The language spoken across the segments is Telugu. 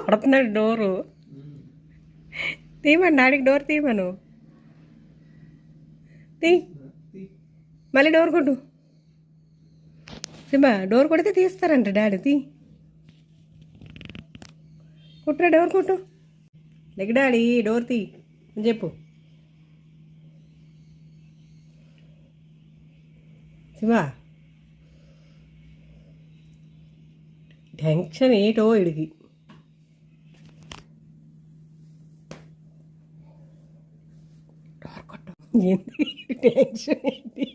కొడుతున్నాడు డోరు. తీయమని డాడీకి డోర్ తీయమను తీ. మళ్ళీ డోర్ కొట్టు. సింబా డోర్ కొడితే తీస్తారంట డాడీ తీ. కుట్రా డోర్ కొట్టు. లెగ్ డాడీ డోర్ తీ. అని చెప్పు. శివా టెన్షన్ ఏటో ఇడికి. ఏంది టెన్షన్ ఏంటి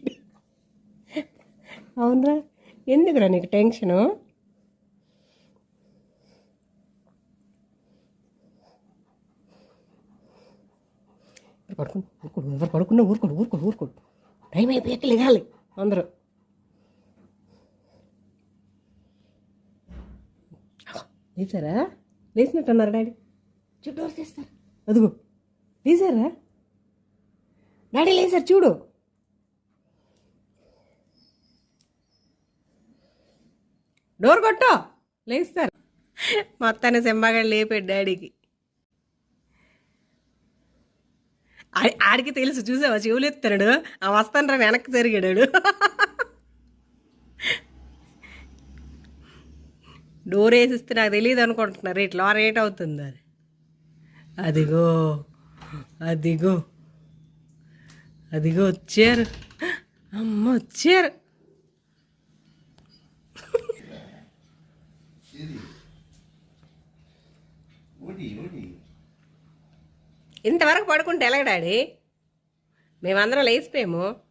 అవునరా? ఎందుకురా నీకు టెన్షను? పడుకుని ఊరుకోడు ఎవరు పడుకున్నా ఊరుకోడు ఊరుకోడు ఊరుకోడు. టైం అయిపోయాక లేగాలి అందరూ. లేచారా? లేచినట్టున్నారు డాడీ. డోర్ తీస్తారు అదిగో లేచారా? డాడీ సార్ చూడు. డోర్ కొట్టు. లేస్తారు మొత్తాన్ని సింబాగాడు లేపాడు డాడీకి. ఆడికి తెలుసు చూసావా? చెవులు ఎత్తాడు ఆ వస్తాను రా వెనక్కి జరిగాడు. డోర్ వేసిస్తే నాకు తెలియదు అనుకుంటున్నారు. ఇట్లా రేట్ అవుతుంది అది అదిగో అదిగో. అదిగో వచ్చారు. అమ్మ వచ్చారు. ఇంతవరకు పడుకుంటే ఎలాగ డాడీ? మేమందరం లేచిపోయాము.